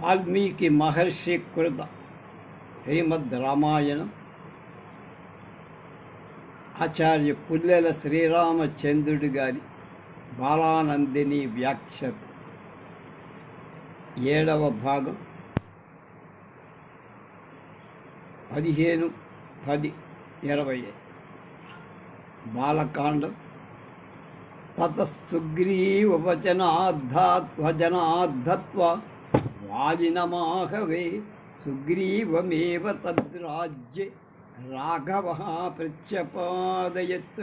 వాల్మీకి మహర్షి కృత శ్రీమద్ రామాయణం. ఆచార్య పుల్లెల శ్రీరామచంద్రుడి గారి బాలానందిని వ్యాఖ్య ఏడవ భాగం. పదిహేను పది ఇరవై. బాలకాండం. తత సుగ్రీవచనాద్ధత్వజనాద్ధత్వ వాజినమాహవే సుగ్రీవమేవ తద్రాజ్యే రాఘవ ప్రత్యపాదయత్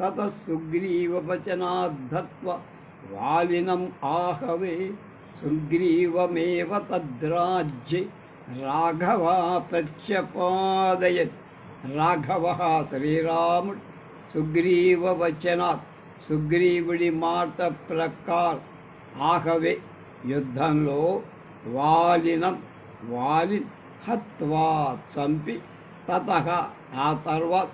తత సుగ్రీవవచనాద్ధత్వ వాలినం ఆహవే సుగ్రీవమేవ తద్రాజ్యే రాఘవ ప్రత్యపాదయత్ రాఘవ శ్రీరాముడు సుగ్రీవవచనాత్ సుగ్రీవుడి మాట ప్రకారం. ఆహవే యుద్ధంలో వాలినం వాలి హత్వా చంపి తత ఆ తర్వాత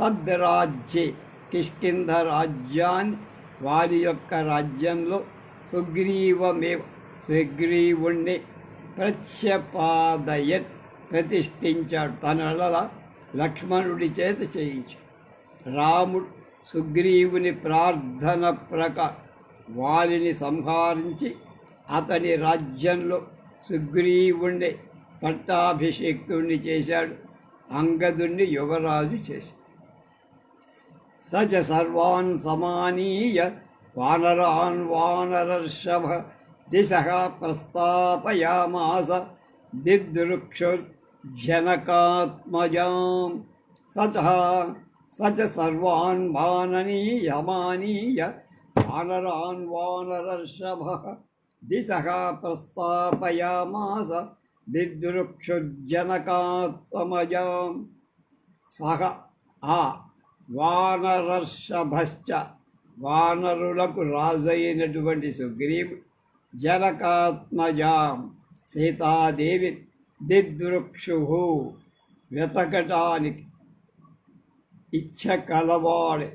తద్రాజ్యే కిష్కింధ రాజ్యాన్ని వారి యొక్క రాజ్యంలో సుగ్రీవమేవ సుగ్రీవుణ్ణి ప్రత్యపాదయత్ ప్రతిష్ఠించాడు తనల లక్ష్మణుడి చేత చేయించు. రాముడు సుగ్రీవుని ప్రార్థన ప్రక వారిని సంహరించి అతని రాజ్యంలో సుగ్రీవుణ్ణి పట్టాభిషేక్తుణ్ణి చేశాడు. అంగదుణ్ణి యువరాజు చేశాడు. సచ సర్వాన్ సమానీయ వానరాన్ వానరర్షభ దిశ ప్రస్తాపయామాస దిదృక్షుర్జనకాత్మజాం సచ సచ సర్వాన్ వాననీయమానీయ వానరాన్ వానరర్షభ దిశ ప్రస్తాపయామాస దిదృక్షుర్జనకాత్మజాం సహ ఆ వానరర్షభశ్చ వానరులకు రాజైనటువంటి సుగ్రీవుడు జనకాత్మజాం। సీతాదేవి దిదృక్షు వెతకటానికి ఇచ్చ కలవాడి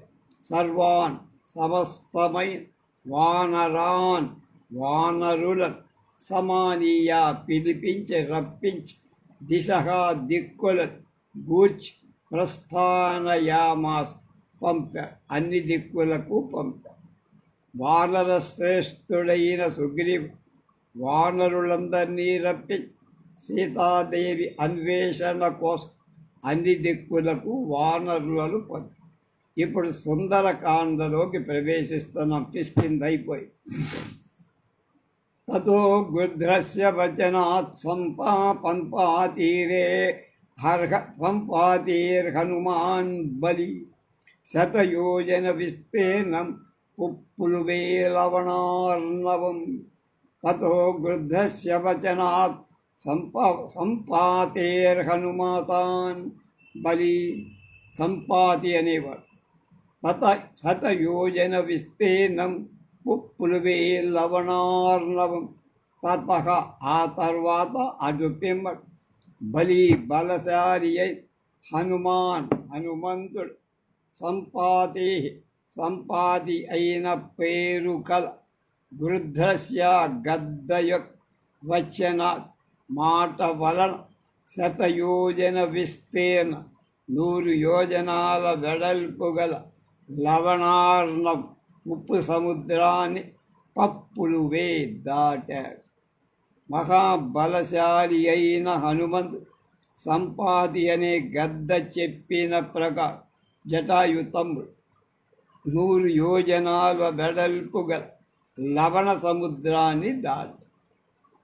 సర్వాన్ సమస్తమైన వానరాన్ వానరులను సమానీయ పిలిపించి రప్పించి దిశగా దిక్కులను గూర్చి ప్రస్థానయామాస్ పంపాడు అన్ని దిక్కులకు పంపాడు వానర శ్రేష్ఠుడైన సుగ్రీవు వానరులందరినీ రప్పించి సీతాదేవి అన్వేషణ కోసం అన్ని దిక్కులకు వానరులను పంపి. ఇప్పుడు సుందరకాండలోకి ప్రవేశిస్తున్నాం పిస్కిందైపోయి తతో గృధ్రస్య వచనాత్ సంపా పంపాతీరే హర్హ పంపాతీర్హనుమాన్ బలి శతయోజన విస్తీర్ణం పుప్పులువే లవణార్ణవం తతో గృద్ధస్య వచనాత్ సంప సంపాతేర్హనుమాతాన్ బలి సంపాతి అనేవాడు తత శతయోజన లవణార్ణవం. తత ఆ తర్వాత అటు. పిమ్మడు బలి బలశాలి అయి హనుమాన్ హనుమంతుడు సంపాతి సంపాతి అయిన పేరు కల. వృద్ధస్య గద్దయ వచ్చిన మాట వలన శతయోజన విస్తీర్ణ. నూరు యోజనాల వెడల్పు గల లవణార్ణం. ఉప్పు సముద్రాన్ని పప్పులు వే దాటాడు మహాబలశాలి అయిన హనుమంతు సంపాది అనే గద్ద చెప్పిన ప్రకారం జటాయుతముడు నూరు యోజనాల వెడల్పు గల లవణ సముద్రాన్ని దాటి.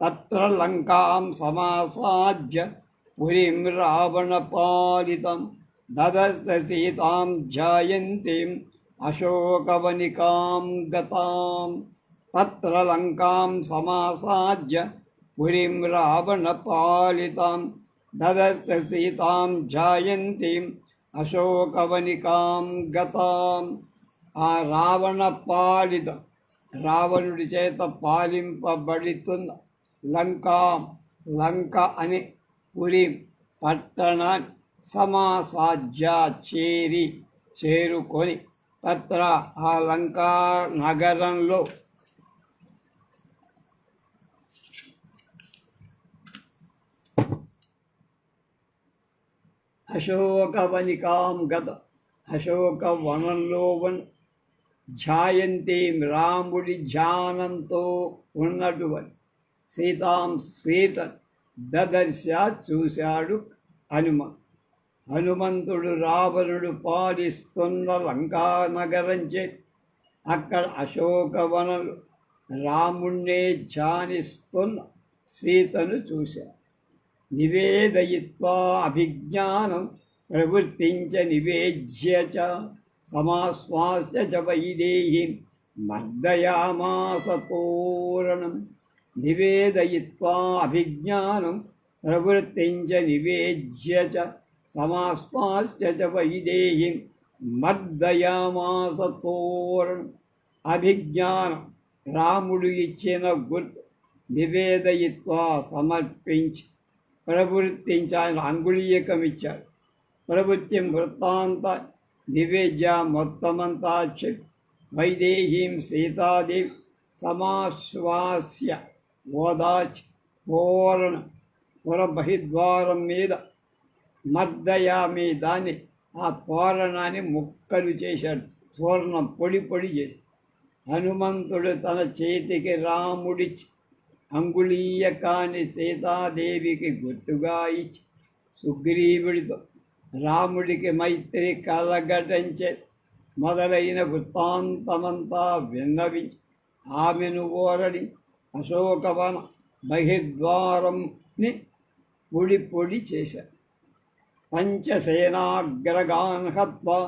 తత్ర లంకాం సమాసాధ్య పురిం రావణ పాలితం. దదస్త సీతాం ధ్యాయంతిం అశోకవనికాం గతాం తత్ర లంకాం సమాసాధ్య పురిం రావణపాలితాం దదస్త సీతాం జాయంతీం అశోకవనికాం గతాం ఆ రావణ పాలిత రావణుడి చేత పాలింపబడుతున్న లంకా లంక అని పురి పట్టణాన్ని సమాసాజ్య చేరి చేరుకొని తత్ర ఆ లంకా నగరంలో అశోకవనికాం గత అశోకవనంలో వన్ జాయంతి రాముడి ధ్యానంతో ఉన్నటువంటి సీతాం సీత దదర్శ చూశాడు హనుమంతు హనుమంతుడు రావణుడు పాలిస్తున్న లంకా నగరంచే అక్కడ అశోకవనలు రాముణ్ణే ధ్యానిస్తున్న సీతను చూశారు నివేదయిత్వా అభిజ్ఞానం ప్రవృత్తించ నివేద్య చ సమాశ్వాస్య చ వైదేహి మర్దయామాసతోరణం నివేదయిత్వా అభిజ్ఞానం ప్రవృత్తించ నివేద్య చ సమాశ్వాస్య చ వైదేహి మర్దయామాస తోరణం అభిజ్ఞానం రాముడు ఇచ్చిన గుర్తు నివేదయిత్వా సమర్పించి ప్రవృత్తించాలని అంగుళీయకం ఇచ్చాడు ప్రవృత్తి వృత్తాంత నివేద్య మొత్తమంతా చెప్పి వైదేహీం సీతాదేవి సమాశ్వాస్య ఓదాచి తోరణ పురబహిద్వారం మీద మద్దయామి దాన్ని ఆ తోరణాన్ని ముక్కలు చేశాడు. తోరణం పొడి పొడి చేసి హనుమంతుడు తన చేతికి రాముడిచి అంగుళీయకాన్ని సీతాదేవికి గుట్టుగా ఇచ్చి సుగ్రీవుడితో రాముడికి మైత్రి కలగటంచే మొదలైన వృత్తాంతమంతా విన్నవించి ఆమెను ఓరడి అశోకవన బహిద్వారంని పొడి పొడి చేశారు పంచసేనాగ్రగాన్ హత్వా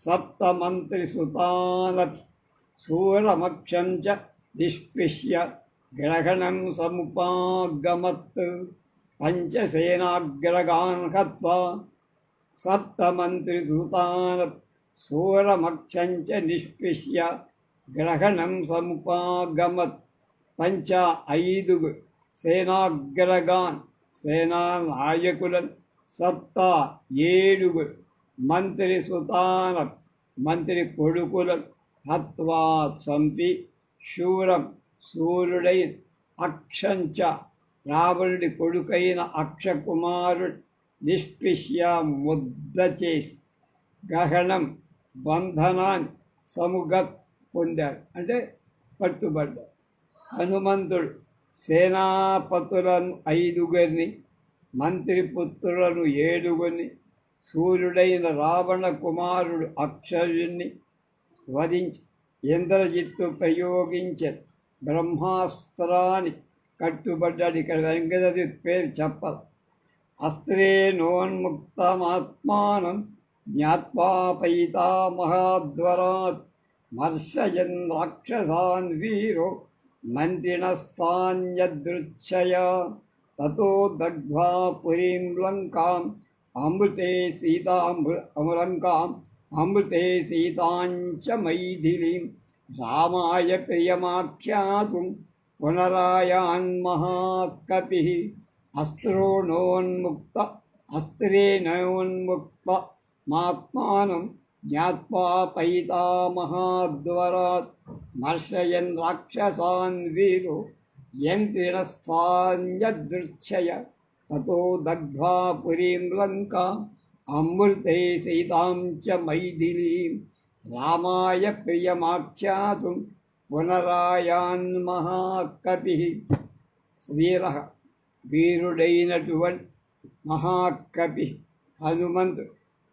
సప్తమంత్రిసుతానత్ శూరమక్షం చ నిష్పిష్య గ్రహణం సముపాగమత్ పంచసేనాగ్రగాన్ హత్వా సప్తమంత్రిసుతానత్ శూరమక్షం చ నిష్పిష్య గ్రహణం సముపాగమత్ పంచ ఐదుగు సేనాగ్రగాన్ సేనా నాయకులను సప్త ఏడుగురు. మంత్రి సుతాన మంత్రి కొడుకులను హత్వా చంపి శూరం సూర్యుడై అక్షంచ రావణుడి కొడుకైన అక్షకుమారుడు నిష్పిష్య ముద్ద చేసి గహనం బంధనాన్ని సముగత్ పొందాడు. అంటే పట్టుబడ్డాడు. హనుమంతుడు సేనాపతులను ఐదుగురిని మంత్రిపుత్రులను ఏడుగురిని సూర్యుడైన రావణ కుమారుడు అక్షయుణ్ణి వధించి ఇంద్రజిత్తు ప్రయోగించే బ్రహ్మాస్త్రాన్ని కట్టుబడ్డాడు. ఇక్కడ వెంకటజిత్ పేరు చెప్పాలి. అస్త్రే నోన్ముక్తమాత్మానం జ్ఞాత్వా పైతామహాద్వరాత్ మర్షయన్ రాక్షసాన్ వీరో మంత్రిణస్తాన్యదృచ్ఛయ తతో దగ్ధ్వా పురీం లంకాం అమృతే సీతామృ అమలంకాం అమృతే సీతాంచ మైథిలీం రామాయ ప్రియమాఖ్యాతుం పునరాయాన్మహాకపి అస్త్రోణోన్ముక్త అస్త్రేణోన్ముక్త మాత్మానం జ్ఞాత్వా పైతామహాద్వరాత్ మర్శయన్ రాక్షసాన్ వీరో యంత్రిణస్థాన్యదృచ్ఛయ తతో దగ్ధ్వా పురీం లంకా అమృతే సీతాం చ మైథిలీం రామాయ ప్రియమాఖ్యాతుం పునరాయాన్మహాకపి వీర వీరుడైనటువంటి మహాకపి హనుమంతు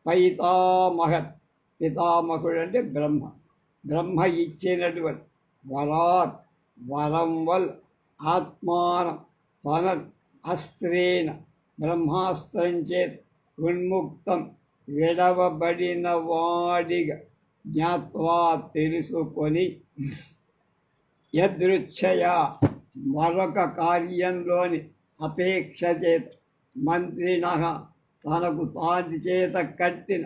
పైతామహత్ పితామహుడు అంటే బ్రహ్మ। బ్రహ్మ ఇచ్చినటువంటి వరాత్ వరం వల్ల ఆత్మానం తన అస్త్రేణ బ్రహ్మాస్త్రం చేత్ ఉన్ముక్తం విడవబడిన వాడిగా జ్ఞాత్వా తెలుసుకొని యదృచ్ఛయ మరొక కార్యంలోని అపేక్ష చేత మంత్రిన తనకు తాని చేత కట్టిన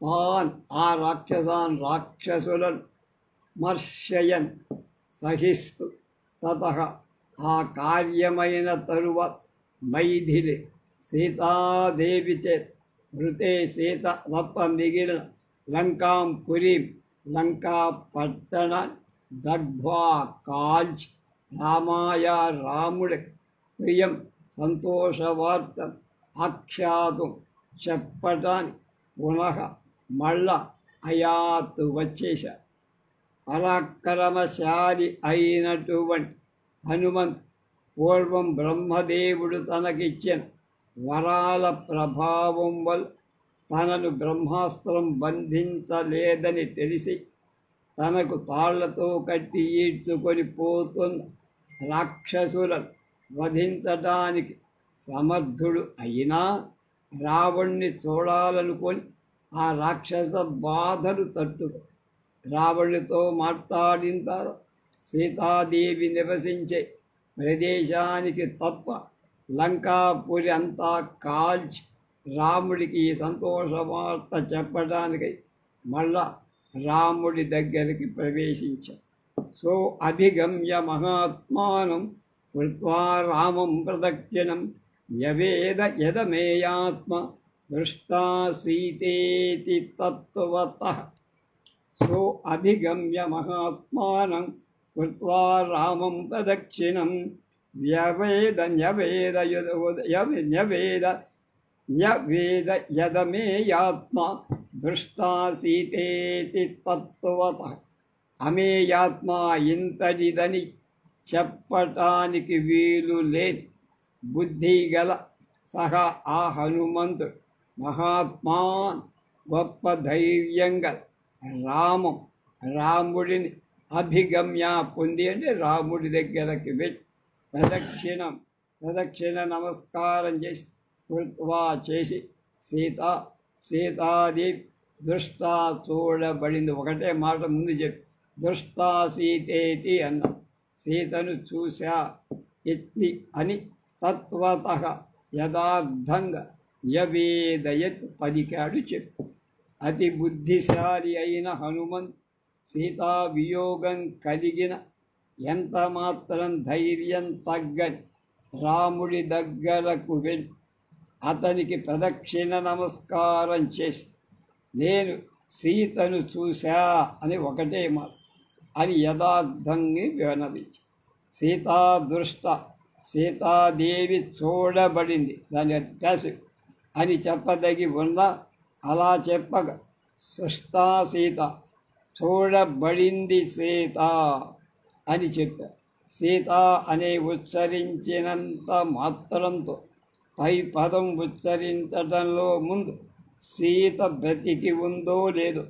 తాన్ ఆ రాక్షసాన్ రాక్షసులను మర్శయన్ సహిస్తు తత ఆ కార్యమైన తరువ మైథిలి సీతాదేవి చేత మృతే సీత తప్ప మిగిలిన లంకాం పురీం లంకా పట్టణ దగ్ధ్వా కాల్చ్ రామాయ రాముడి ప్రియం సంతోషవార్త ఆఖ్యాతం చెప్పటానికి పునః మళ్ళ అయాత్ వచ్చేశారు పరాక్రమశాలి అయినటువంటి హనుమంత్ పూర్వం బ్రహ్మదేవుడు తనకిచ్చిన వరాల ప్రభావం వల్ల తనను బ్రహ్మాస్త్రం బంధించలేదని తెలిసి తనకు తాళ్ళతో కట్టి ఈడ్చుకొని పోతున్న రాక్షసులను వధించటానికి సమర్థుడు అయినా రావణ్ణి చూడాలనుకొని ఆ రాక్షస బాధలు తట్టు రావణుడితో మాట్లాడిన తర్వాత సీతాదేవి నివసించే ప్రదేశానికి తప్ప లంకాపురి అంతా కాల్చి రాముడికి సంతోష వార్త చెప్పడానికై మళ్ళా రాముడి దగ్గరికి ప్రవేశించాం. సో అభిగమ్య మహాత్మానం కృత్వా రామం ప్రదక్షిణం యవేద యదమేయాత్మ దృష్టా సీతేతి తత్వత. సో అభిగమ్య మహాత్మానం కృత్వా రామం ప్రదక్షిణం వ్యవేద న్యవేద యుద- యవ- న్యవేద న్యవేద యదమేయాత్మ దృష్టా తత్వత అమేయాత్మ ఇంతటిదని చెప్పటానికి వీలు లేని బుద్ధి గల సహా ఆ హనుమంతుడు మహాత్మా గొప్ప ధైర్యంగా రామం రాముడిని అభిగమ్య పొంది అంటే రాముడి దగ్గరకి వెళ్ళి ప్రదక్షిణం ప్రదక్షిణ నమస్కారం చేసి కృత్వా చేసి సీత సీతాది దృష్ట చూడబడింది. ఒకటే మాట ముందు చెప్పి దృష్టా సీతేతి అన్న. సీతను చూశా ఎత్తి అని తత్వత యథార్థంగా యవేదయత్ పలికాడు చెప్పు. అతి బుద్ధిశాలి అయిన హనుమంత్ సీతా వియోగం కలిగిన ఎంత మాత్రం ధైర్యం తగ్గని రాముడి దగ్గరకు వెళ్ళి అతనికి ప్రదక్షిణ నమస్కారం చేసి నేను సీతను చూశా అని ఒకటే మాట అని యథార్థంగా వినవించి సీతా దృష్ట సీతాదేవి చూడబడింది దాని అత్యాశ అని చెప్పదగి ఉన్న అలా చెప్పక సృష్టా సీత చూడబడింది సీత అని చెప్పారు సీత అనే ఉచ్చరించినంత మాత్రంతో పై పదం ఉచ్చరించడంలో ముందు సీత బ్రతికి ఉందో లేదో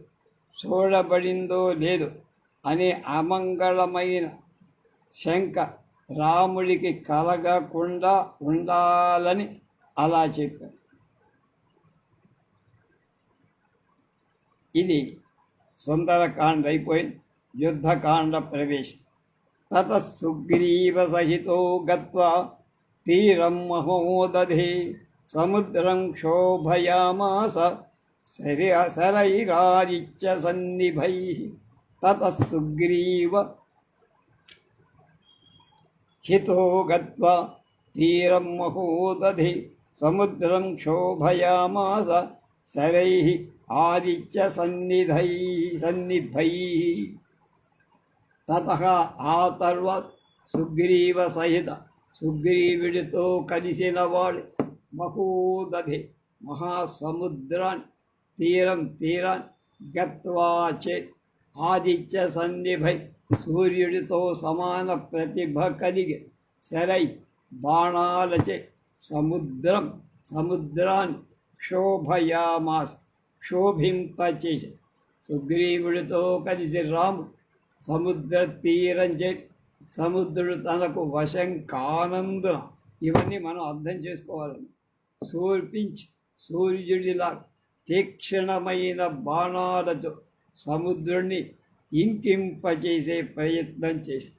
చూడబడిందో లేదో అనే అమంగళమైన శంక రాముడికి కలగకుండా ఉండాలని అలా చెప్పారు ఇది సుందరకాండ అయిపోయింది యుద్ధకాండ ప్రవేశం తత సుగ్రీవ సహితో గత్వా తీరం మహోదధే సముద్రం క్షోభయామాస శరి శరైరాదిత్య సన్నిభై. తత సుగ్రీవ హితో గత్వా తీరం మహోదధి సముద్రం క్షోభయామాస శరైः ఆదిత్య సన్నిధై సన్నిభై తత ఆ తర్వాత సుగ్రీవ సహిత సుగ్రీవుడితో కలిసిన వాడు మహోదధి మహాసముద్రాన్ని తీరం తీరాన్ని గత్వా చే ఆదిత్య సన్నిభై సూర్యుడితో సమాన ప్రతిభ కలిగి క్షోభింపచేసి సుగ్రీవుడితో కలిసి రాము. సముద్ర తీరం చే సముద్రుడు తనకు వశం కానందున ఇవన్నీ మనం అర్థం చేసుకోవాలని సూర్పించి సూర్యుడిలా తీక్షణమైన బాణాలతో సముద్రుణ్ణి ఇంకింపచేసే ప్రయత్నం చేసి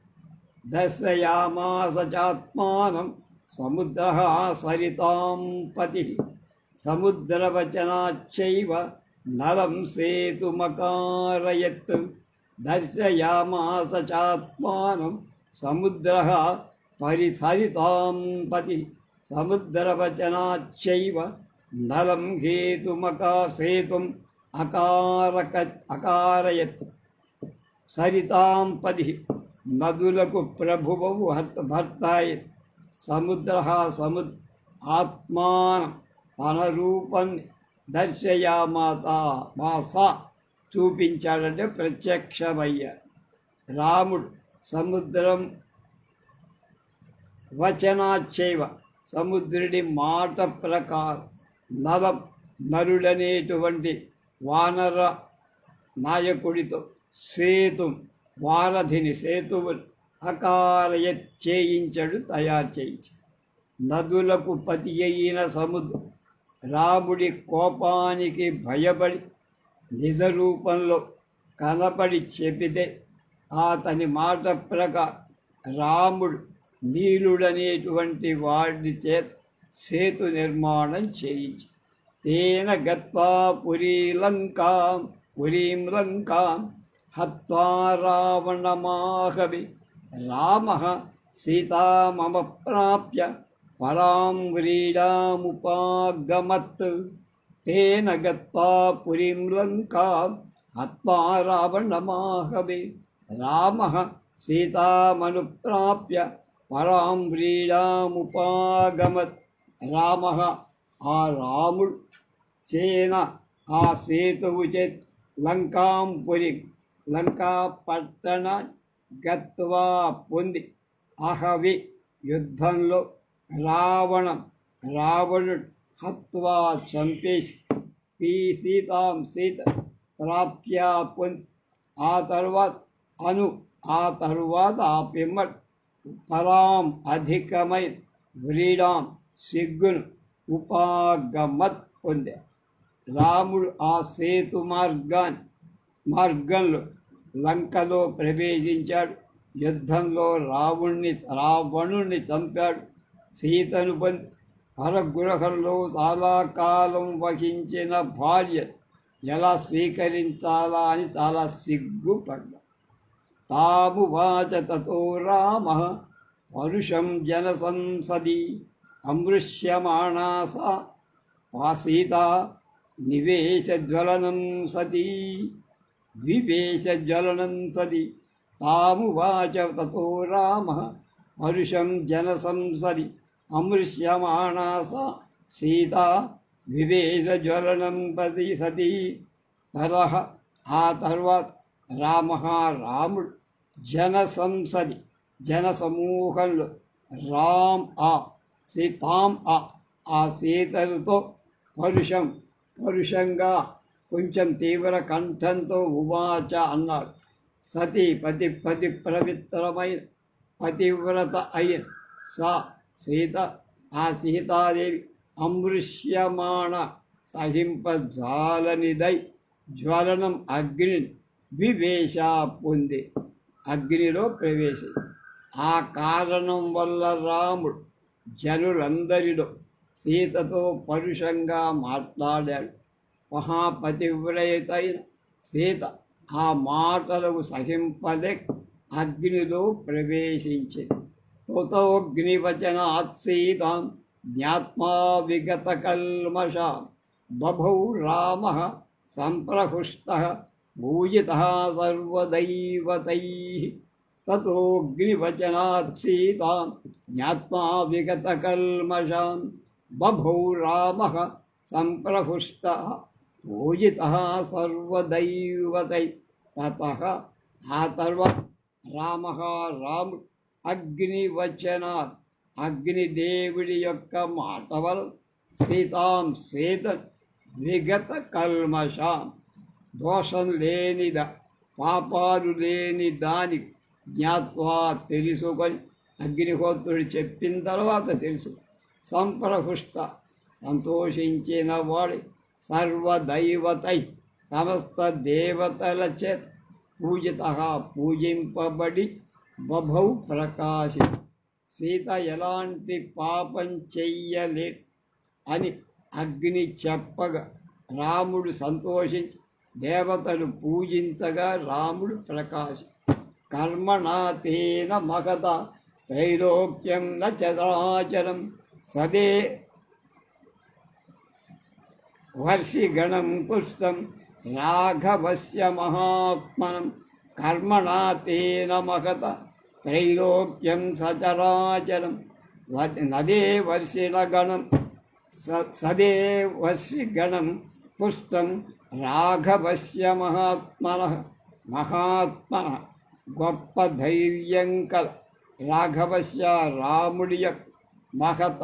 దర్శయామాసాత్మానం సముద్ర సరితాం పతి. సముద్రవచనాచ్చైవ నలం సేతుమకారయత్ దర్శయామాస చాత్మానం సముద్ర పరిసరితాం పతి సముద్రవచనాచ్చైవ నలం హేతుమకా సేతుం అకారక అకారయత్ సరితాం పది నదులకు ప్రభువవు హత్ భర్తాయి సముద్ర సముద్ ఆత్మానం తన రూపాన్ని దర్శయామాత మాస చూపించాడంటే ప్రత్యక్షమయ్య. రాముడు సముద్రం వచనాచైవ సముద్రుడి మాట ప్రకారం నలం నరుడనేటువంటి వానర నాయకుడితో సేతు వారధిని సేతువు అకారయ చేయించడు తయారు చేయించాడు. నదులకు పతి అయిన సముద్రం రాముడి కోపానికి భయపడి నిజ రూపంలో కనపడి చెబితే అతని మాట ప్రకారం రాముడు నీలుడనేటువంటి వాడి చేత సేతు నిర్మాణం చేయించి తేన గత్వా పురీ లంకాం పురీం లంకాం హత్వా రావణమాహవి రామ సీతామమ ప్రాప్య పరాం వ్రీడాముపాగమత్ తేన గత్వా పురీం లంకా హత్వా రావణమాహవి. రామ సీతామనుప్రాప్య పరాం వ్రీడాముపాగమత్ రామ ఆ రాముడు సేన ఆ సేతువు చేత్ లంకాం లంకాపట్టణ లంకా పట్టణ గత్వా పొంది. అహవి యుద్ధంలో రావణం రావణుడు హత్వా చంపేసి ఈ సీతాం సీత ప్రాప్త్యా పొంది ఆ తర్వాత అను ఆ తరువాత ఆ పిమ్మట్ పరాం అధికమై వ్రీడాం సిగ్గును ఉపాగమత్ పొందే. రాముడు ఆ సేతు మార్గాన్ని మార్గంలో లంకలో ప్రవేశించాడు. యుద్ధంలో రావణ్ణి రావణుణ్ణి చంపాడు. సీతను పొంది పరగృహంలో చాలా కాలం వహించిన భార్య ఎలా స్వీకరించాలా అని చాలా సిగ్గుపడ్డా. తామువాచ తతో రామ పరుషం జనసంసది అమృష్యమాణా సా సీత నివేశజ్వలనం సతీ ద్వివేశజ్వలనం సది తామువాచ తతో రామ పరుషం జనసంసది అమృశ్యమాణా సా సీత వివేశజ్వలనం పది సతీ. తరహ ఆ తర్వాత రామ రాముడు జన జనసమూహంలో రామ్ ఆ సీతాం ఆ ఆ సీతలతో పరుషం పరుషంగా కొంచెం తీవ్ర కంఠంతో ఉవాచ అన్నాడు. సతీ పతి పతి పవిత్రమైన పతివ్రత అయిన సా సీత ఆ సీతాదేవి అమృష్యమాణ సహింపజాలనిదై జ్వలనం అగ్ని వివేశ పొంది అగ్నిలో ప్రవేశ ఆ కారణం వల్ల రాముడు జనులందరిలో సీతతో పరుషంగా మాట్లాడాడు. మహాపతివ్రయతైన సీత ఆ మాటలకు సహింపలే అగ్నిలో ప్రవేశించింది. తోతోగ్నివచనాత్ సీతాం జ్ఞాత్మా విగత కల్మష బభౌ రామ సంప్రహుష్ట భూజిత సర్వదైవతై తతోగ్నివచనాత్ సీతాం జ్ఞాత్మా విగత కల్మషాం బభౌ రామ సంప్రహుష్ట పూజిత సర్వదైవతై అగ్నివచనాత్ అగ్నిదేవుడి యొక్క మాట వల్ల సీతాం సీత విగత కల్మషాం. దోషం లేనిద పాపాలు లేని దాని జ్ఞాత్వా తెలుసుకొని అగ్నిహోత్రుడు చెప్పిన తర్వాత తెలుసు. సంప్రహుష్ట సంతోషించిన వాడి సర్వదైవతై సమస్త దేవతల చేత పూజిత పూజింపబడి బభౌ ప్రకాశి. సీత ఎలాంటి పాపం చెయ్యలే అని అగ్ని చెప్పగా రాముడు సంతోషించి దేవతలు పూజించగా రాముడు ప్రకాశి. కర్మణాతేన మగత త్రైలోక్యం న సదే వర్షిగణం పుష్టం రాఘవస్య మహాత్మనం. కర్మణా తేన త్రైలోక్యం సచరాచరం. వ- నదే వర్షిణ స- సదే వర్షి గణం. పుష్టం రాఘవస్య మహాత్మన. మహాత్మన గొప్ప ధైర్యం కల. రాముడి యొక్క మహత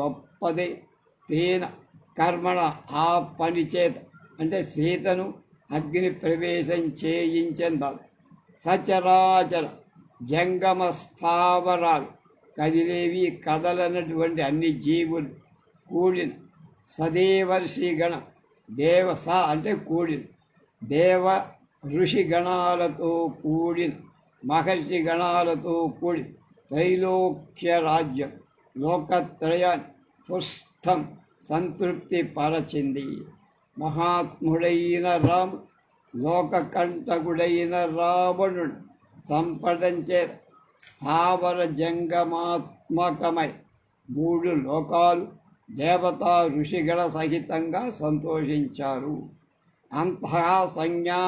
గొప్పదే. తేన కర్మణ ఆ పని చేత. అంటే సీతను అగ్ని ప్రవేశం చేయించెందాలి. సచరాచరం జంగమ స్థావరాలు కదిలేవి కదలనటువంటి అన్ని జీవులు కూడిన సదేవర్షి దేవస దేవ స అంటే కూడిన దేవ ఋషి గణాలతో కూడిన మహర్షి గణాలతో కూడి త్రైలోక్య రాజ్యం లోకత్రయాన్ని పుష్టం సంతృప్తి పరచింది. మహాత్ముడైన రాము లోకకంఠకుడైన రావణుడు చంపడంచే స్థావర జంగమాత్మకమై మూడు లోకాలు దేవతా ఋషిగణ సహితంగా సంతోషించారు. అంతః సంజ్ఞా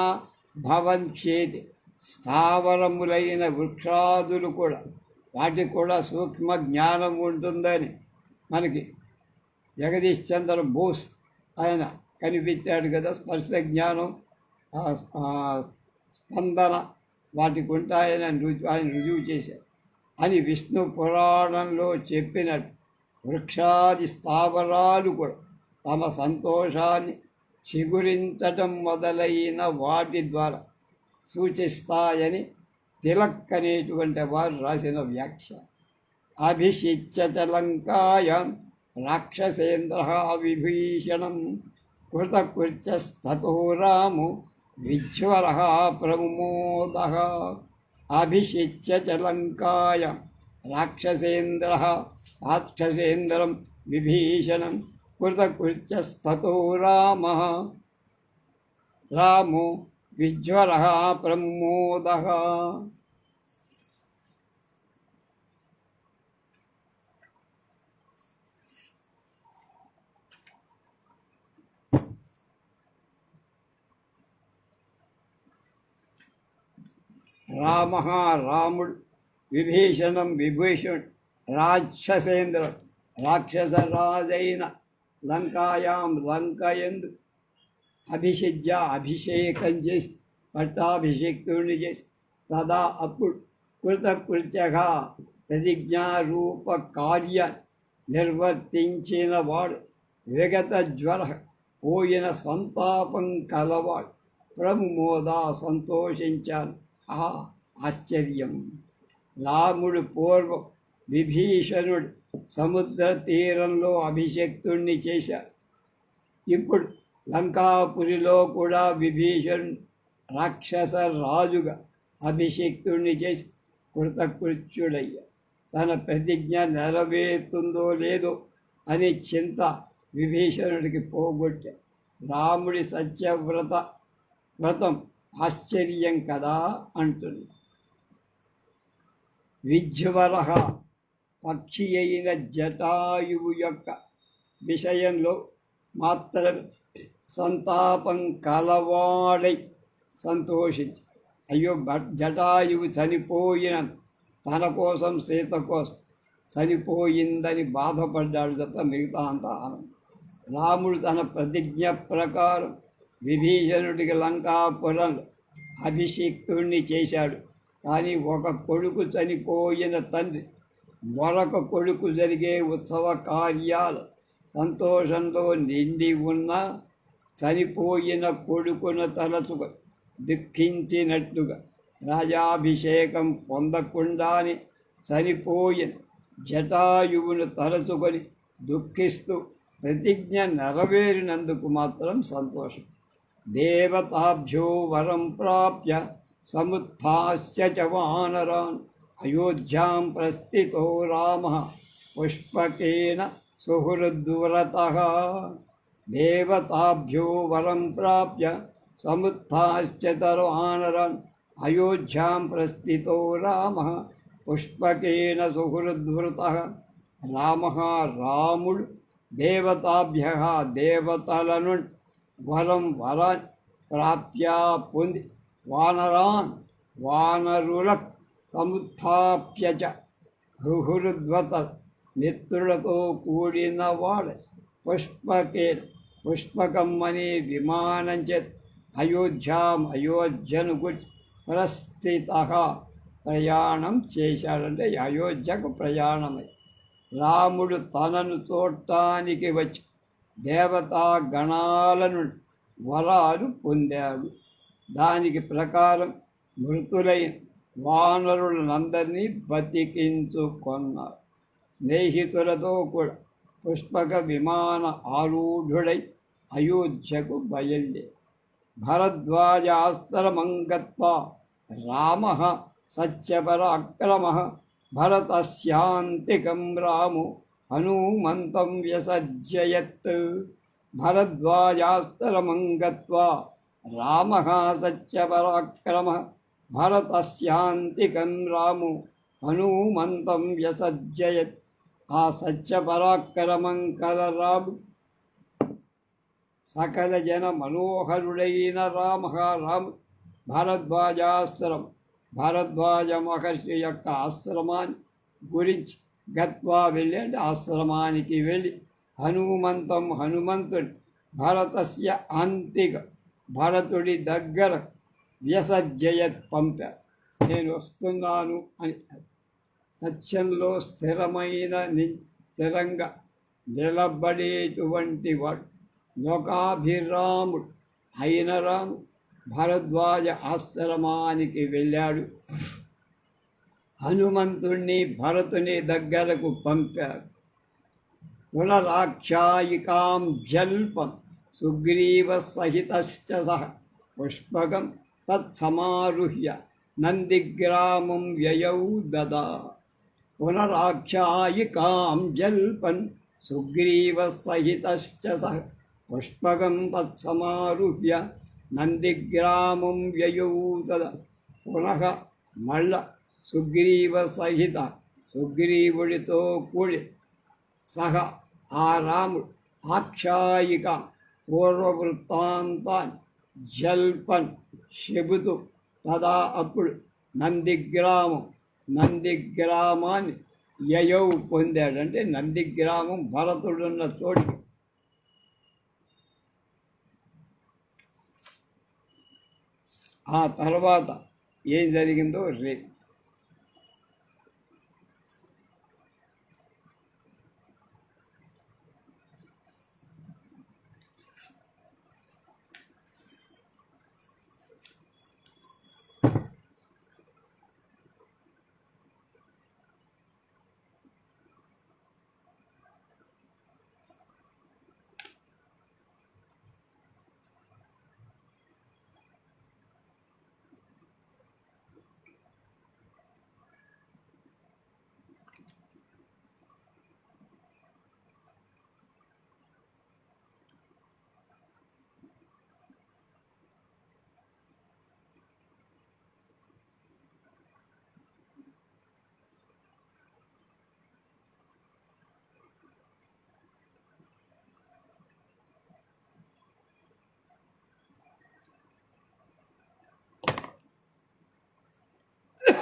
భవంచేది స్థావరములైన వృక్షాదులు కూడా వాటికి కూడా సూక్ష్మ జ్ఞానం ఉంటుందని మనకి జగదీష్ చంద్ర బోస్ ఆయన కనిపించాడు కదా స్పర్శ జ్ఞానం స్పందన. వాటికి ఉంటాయని ఆయన రుజువు చేశారు. అని విష్ణు పురాణంలో చెప్పినట్టు వృక్షాది స్థావరాలు కూడా తమ సంతోషాన్ని చిగురించటం మొదలైన వాటి ద్వారా సూచిస్తాయని తిలక్ అనేటువంటి వారు రాసిన వ్యాఖ్య. అభిషిచ్చలంకాయ రాక్షసేంద్ర విభీషణం కృతకృత్యస్తతో రాము విజ్వర ప్రముమోద అభిషిచ్య లంకాయ రాక్షసేంద్ర రాక్షసేంద్రం విభీషణం కృతకృత్యస్తతో రామ రామో విజ్వర ప్రమోద రామ రాముడు విభీషణం విభీషణుడు రాక్షసేంద్ర రాక్షస రాజైన లంకాయాం లంకయందు అభిషిజ్య అభిషేకం చేసి పట్టాభిషిక్తుడిని చేసి తదా అప్పుడు కృతకృత్యగా ప్రతిజ్ఞారూప కార్య నిర్వర్తించిన వాడు విగత జ్వర పోయిన సంతాపం కలవాడు. ప్రముమోదా సంతోషించాను. ఆ ఆశ్చర్యం. రాముడు పూర్వ విభీషణుడు సముద్ర తీరంలో అభిషక్తుణ్ణి చేశాడు. ఇప్పుడు లంకాపురిలో కూడా విభీషణుడు రాక్షస రాజుగా అభిషక్తుణ్ణి చేసి కృతకృత్యుడయ్యా తన ప్రతిజ్ఞ నెరవేరుతుందో లేదో అని చింత విభీషణుడికి పోగొట్టా రాముడి సత్యవ్రత వ్రతం ఆశ్చర్యం కదా అంటుంది. విజ్వర పక్షి అయిన జటాయువు యొక్క విషయంలో మాత్రం సంతాపం కలవాడై సంతోషించి అయ్యో జటాయువు చనిపోయిన తన కోసం సీత కోసం చనిపోయిందని బాధపడ్డాడు తప్ప మిగతా అంతా ఆనందం. రాముడు తన ప్రతిజ్ఞ ప్రకారం విభీషణుడికి లంకాపురం అభిషిక్తుణ్ణి చేశాడు. కానీ ఒక కొడుకు చనిపోయిన తండ్రి మరొక కొడుకు జరిగే ఉత్సవ కార్యాలు సంతోషంతో నిండి ఉన్న చనిపోయిన కొడుకును తలచుక దుఃఖించినట్టుగా రాజాభిషేకం పొందకుండానే చనిపోయిన జటాయువును తలచుకొని దుఃఖిస్తూ ప్రతిజ్ఞ నెరవేరినందుకు మాత్రం సంతోషం. దేవతాభ్యో వరం ప్రాప్య సముత్థాస్య చ వానరాన్ అయోధ్యాం ప్రస్థితో రామ పుష్పకేన సుహృద్వ్రత. దేవతాభ్యో వరం ప్రాప్య సముత్థాశ్చ వానరాన్ అయోధ్యాం ప్రస్థితో రామ పుష్పకేన సుహృద్వృత రామ రాముడు దేవతాభ్య దేవతలను వరం వర ప్రాప్యా పొంది వానరాన్ వానరుల సముత్ప్యచ హృహృద్వత మిత్రులతో కూడిన వాడు. పుష్పకే పుష్పకమ్మని విమానం చేత అయోధ్యాం అయోధ్యను గుర్చి ప్రస్థిత ప్రయాణం చేశాడంటే అయోధ్యకు ప్రయాణమై. రాముడు తనను చూడటానికి వచ్చి దేవతా గణాలను వరాలు పొందాడు. దానికి ప్రకారం మృతులైన వానరులందరినీ బతికించుకున్నారు. స్నేహితులతో కూడా పుష్పక విమాన ఆరూఢుడై అయోధ్యకు బయలుదేరి భరద్వాజాస్త్రమంగత్వా రామ సత్యపరాక్రమ భరతస్యాంతికం రాము హనుమంతం వ్యసజ్జయత్. భరద్వాజాస్త్రమంగత్వా రామ సత్యపరాక్రమ భరతస్యాంతికం రాము హనుమంతం వ్యసజ్జయత్. ఆ సత్యపరాక్రమం కల రాము. సకల జన మనోహరుడైన రామ రాము భరద్వాజాశ్రమం భరద్వాజ మహర్షి యొక్క ఆశ్రమాన్ని గురించి గత్వా వెళ్ళి అంటే ఆశ్రమానికి వెళ్ళి హనుమంతం హనుమంతుడి భరతస్య అంతిక భరతుడి దగ్గర వ్యసజ్జయత్ పంపారు నేను వస్తున్నాను అని సత్యంలో స్థిరమైన ని- స్థిరంగా నిలబడేటువంటి వాడు. లోకాభిరాముడు అయిన రాము భరద్వాజ ఆశ్రమానికి వెళ్ళాడు. హనుమంతుణ్ణి భరతుని దగ్గరకు పంపారు పునరాఖ్యాయికాం జల్పం సుగ్రీవ సహితశ్చ సహ పుష్పకం తత్సమారుహ్య నందిగ్రామం వ్యయౌ దదా. పునరాఖ్యాయికాం జల్పన్ సుగ్రీవ సహితశ్చ సహ పుష్పకం తత్సమారుహ్య నందిగ్రామం వ్యయౌ దదా. పునః మళ్ళ సుగ్రీవ సహిత సుగ్రీవుడితో కూడి సహ ఆ రాముడు ఆఖ్యాయిక పూర్వవృత్తాంతాన్ని జల్పన్ చెబుతూ తదా అప్పుడు నందిగ్రామం నందిగ్రామాన్ని యయౌ పొందాడు. అంటే నందిగ్రామం భరతుడున్న చోటు. ఆ తర్వాత ఏం జరిగిందో రేపు